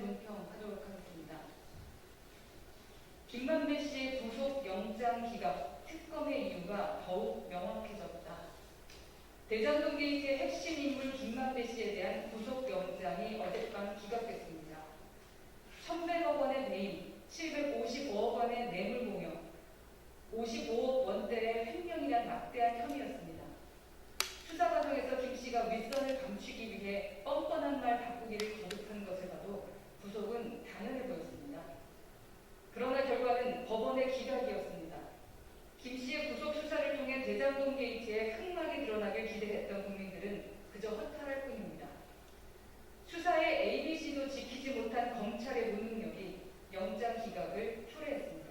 논평 하도록 하겠습니다. 김만배 씨의 구속 영장 기각, 특검의 이유가 더욱 명확해졌다. 대장동 게이트의 핵심 인물 김만배 씨에 대한 구속 영장이 어젯밤 기각됐습니다. 1,100억 원의 배임, 755억 원의 뇌물 공여, 55억 원대의 횡령이란 막대한 혐의였습니다. 수사 과정에서 김 씨가 윗선을 감추기 위해 뻔뻔한 말 바꾸기를 거듭 대장동 게이트에 흑막이 드러나길 기대했던 국민들은 그저 허탈할 뿐입니다. 수사의 ABC도 지키지 못한 검찰의 무능력이 영장 기각을 초래했습니다.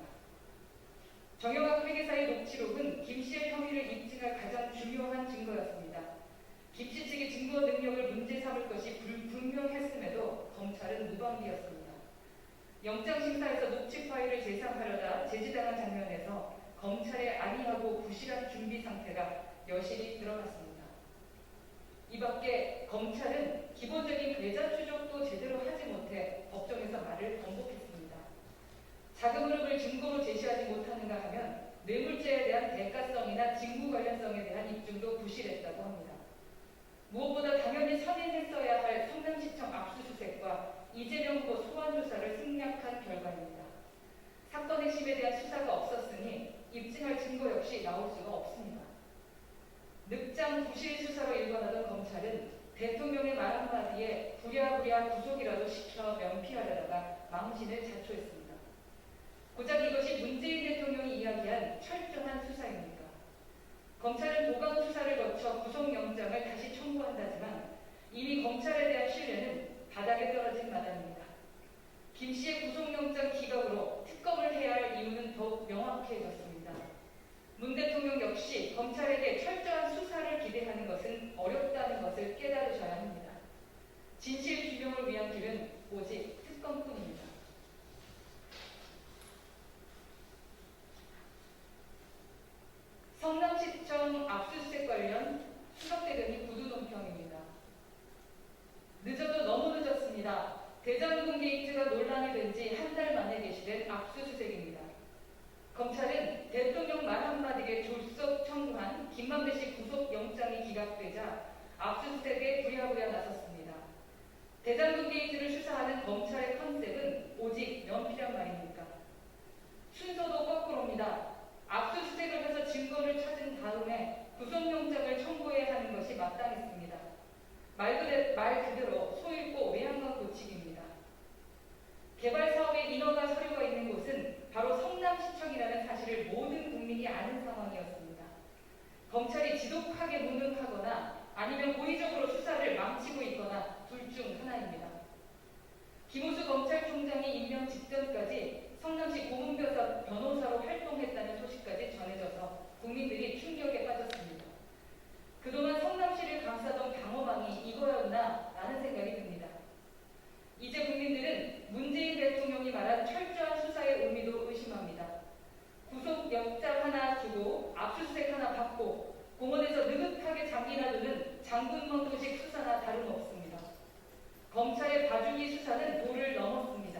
정영학 회계사의 녹취록은 김 씨의 혐의를 입증할 가장 중요한 증거였습니다. 김씨 측의 증거 능력을 문제 삼을 것이 불분명했음에도 검찰은 무방비였습니다. 영장 심사에서 녹취 파일을 재상하려다 제지당한 장면에서 검찰의 안이하고 부실한 준비 상태가 여실히 드러났습니다. 이 밖에 검찰은 기본적인 배자 추적도 제대로 하지 못해 법정에서 말을 번복했습니다. 자금 흐름을 증거로 제시하지 못하는가 하면 뇌물죄에 대한 대가성이나 직무 관련성에 대한 입증도 부실했다고 합니다. 무엇보다 당연히 선임했어야 할 성남시청 압수수색과 이재명 후보 소환 조사를 승낙한 결과입니다. 사건 핵심에 대한 수사가 없었으니 입증할 증거 역시 나올 수가 없습니다. 늑장 부실 수사로 일관하던 검찰은 대통령의 말 한마디에 부랴부랴 구속이라도 시켜 면피하려다가 망신을 자초했습니다. 고작 이것이 문재인 대통령이 이야기한 철저한 수사입니까? 검찰은 보강 수사를 거쳐 구속영장을 다시 청구한다지만 이미 검찰에 대한 신뢰는 바닥에 떨어진 마당입니다. 김 씨의 구속영장 기각으로 특검을 해야 할 이유는 더욱 명확해졌습니다. 문 대통령 역시 검찰에게 철저한 수사를 기대하는 것은 어렵다는 것을 깨달으셔야 합니다. 진실 규명을 위한 길은 오직 특검뿐입니다. 성남시청 압수수색 관련 수석대변인 구두 논평입니다. 늦어도 너무 늦었습니다. 대장동 게이트가 논란이 된 지 한 달 만에 개시된 압수수색입니다. 검찰은 대통령 말 한마디에 졸속 청구한 김만배 씨 구속 영장이 기각되자 압수수색에 부랴부랴 나섰습니다. 대장동 게이트를 수사하는 검찰의 컨셉은 오직 면피란 말입니까? 순서도 거꾸로입니다. 압수수색을 해서 증거를 찾은 다음에 구속영장을 청구해야 하는 것이 마땅했습니다. 말, 그대, 말 그대로 소잃고 외양간 고치기입니다. 개발 사업에 인허가 서류가 있는 곳은 바로 성남시청이라는 사실을 모든 국민이 아는 상황이었습니다. 검찰이 지독하게 무능하거나 아니면 고의적으로 수사를 망치고 있거나 둘 중 하나입니다. 김호수 검찰총장이 임명 직전까지 성남시 고문변호사 변호사로 활동했다는 소식까지 전해져서 국민들이 충격에 빠졌습니다. 그동안 성남시를 감싸던 방어망이 라는 생각이 듭니다. 이제 국민들은 문재인 대통령이 말한 철저한 수사의 의미도 의심합니다. 구속 영장 하나 주고 압수수색 하나 받고 공원에서 느긋하게 장기 놔두는 장군망도식 수사나 다름없습니다. 검찰의 봐주기 수사는 도를 넘었습니다.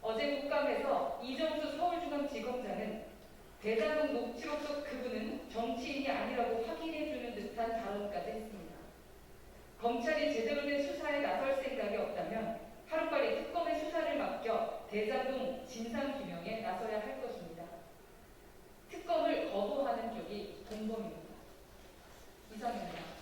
어제 국감에서 이정수 서울중앙지검장은 대장동 녹취록 속 그분은 정치인이 아니라고 확인해주는 듯한 발언까지 했습니다. 검찰이 제대로 된 수사에 나설 생각이 없다면 하루빨리 특검의 수사를 맡겨 대장동 진상규명에 나서야 할 것입니다. 특검을 거부하는 쪽이 공범입니다. 이상입니다.